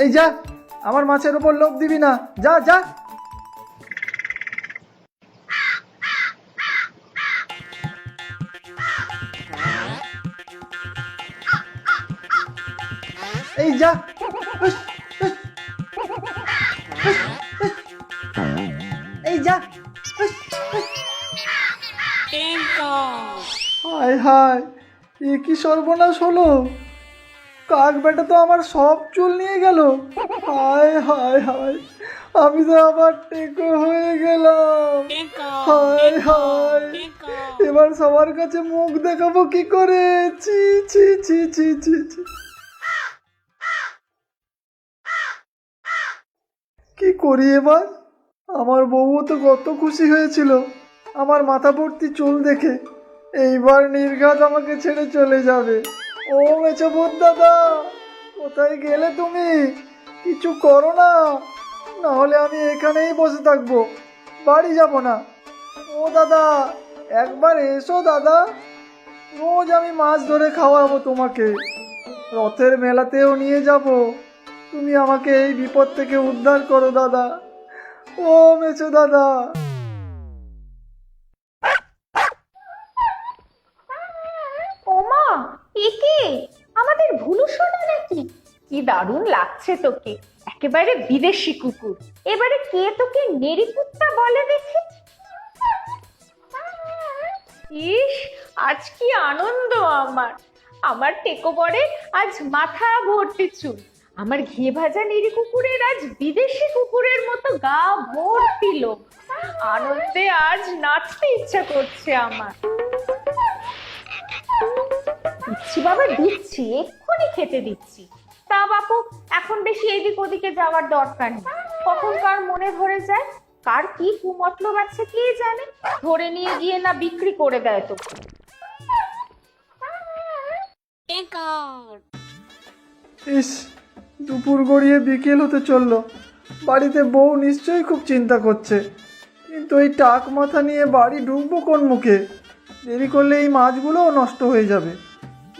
এই যা আমার মাছের ওপর লোভ দিবি না যা যা এই যা। এই যা। হায় হায় এ কি সর্বনাশ হলো কাক বেটা তো আমার সব চুল নিয়ে গেল। হায় হায় হায় আমি তো আবার টেকো হয়ে গেলাম। হায় হায় এবার সবার কাছে মুখ দেখাবো কি করে? ছি ছি ছি ছি ছি ছি। কি করি এবার? আমার বউও তো কত খুশি হয়েছিল। আমার মাথা ভর্তি চুল দেখে এইবার নির্ঘাত আমাকে ছেড়ে চলে যাবে। ও মেছো বোধ দাদা, কোথায় গেলে তুমি? কিছু করো না না হলে আমি এখানেই বসে থাকব, বাড়ি যাব না। ও দাদা, একবার এসো দাদা। রোজ আমি মাছ ধরে খাওয়াবো তোমাকে, রথের মেলাতেও নিয়ে যাব। তুমি আমাকে এই বিপদ থেকে উদ্ধার করো দাদা। ও মেছো দাদা কি দারুণ লাগছে তোকে। একেবারে বিদেশি কুকুর। এবারে কে তোকে নেড়িকুত্তা বলে দেখি? ইস, আজ কি আনন্দ আমার। আমার টেকো পরে আজ মাথা ভর্তি চুল। আমার ঘি ভাজা নিরি কুকুরের আজ বিদেশি কুকুরের মতো গা ভর্তি লোক। আনন্দে আজ নাচতে ইচ্ছা করছে আমার। দিচ্ছি বাবা, দিচ্ছি। এক্ষুনি খেতে দিচ্ছি। তা বাপু, এখন বেশি এদিক ওদিকে যাওয়ার দরকার নেই। কখন কার মনে ধরে যায়, কার কি কুমতলব আছে কে জানে? ধরে নিয়ে গিয়ে না বিক্রি করে দেয় তো। ইস, দুপুর গড়িয়ে বিকেল হতে চলল। বাড়িতে বউ নিশ্চয়ই খুব চিন্তা করছে। কিন্তু এই টাক মাথা নিয়ে বাড়ি ঢুকবো কোন মুখে? দেরি করলে এই মাছগুলোও নষ্ট হয়ে যাবে।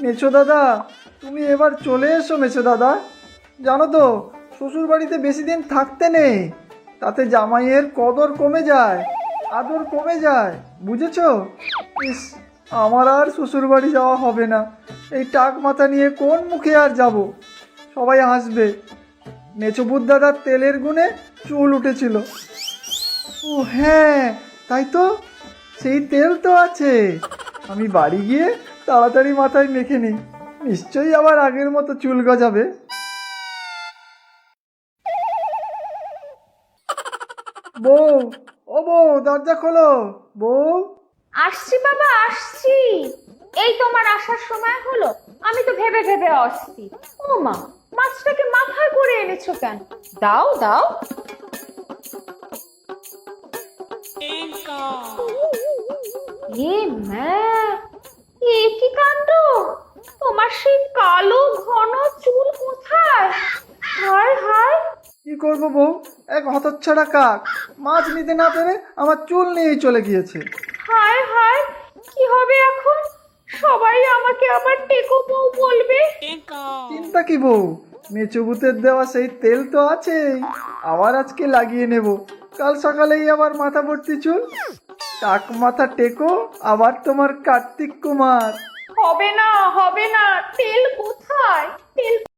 মেছো দাদা? তুমি এবার চলে এসো, মেছো দাদা। জানো তো শ্বশুর বাড়িতে বেশি দিন থাকতে নেই। তাতে জামাইয়ের কদর কমে যায়, আদর কমে যায়, বুঝেছ? ইস, আমার আর শ্বশুর বাড়ি যাওয়া হবে না। এই টাক মাথা নিয়ে কোন মুখে আর যাব? সবাই হাসবে। মেচবুদ দাদার তেলের গুণে চুল উঠেছিল। ও হ্যাঁ তাই তো? সেই তেল তো আছে। আমি বাড়ি গিয়ে তাড়াতাড়ি মাথায় মেখে নিই। নিশ্চয়ই আবার আগের মতো চুল গজাবে। বউ ও বউ দরজা খোলো। বউ। আসছি বাবা আসছি। এই তোমার আসার সময় হলো। আমি তো ভেবে ভেবে আসছি। ও মা মাছটাকে মাথায় করে এনেছো কেন? দাও দাও। এ মা তোমার সেই কালো ঘন চুল কোথায়? হায় হায়। কি করব বউ? এক হতচ্ছাড়া কাক। মাছ নিতে না পেরে আমার চুল নিয়েই চলে গিয়েছে। হায় হায়। কি হবে এখন? সবাই আমাকে আবার টেকো বউ বলবে। চিন্তা কি বউ? মেচুবুতের দেওয়া সেই তেল তো আছেই। আবার আজকে লাগিয়ে নেব। কাল সকালেই আবার মাথা ভর্তি চুল। টাক মাথা টেকো আবার তোমার কার্তিক কুমার। হবে না হবে না। তেল কোথায়? তেল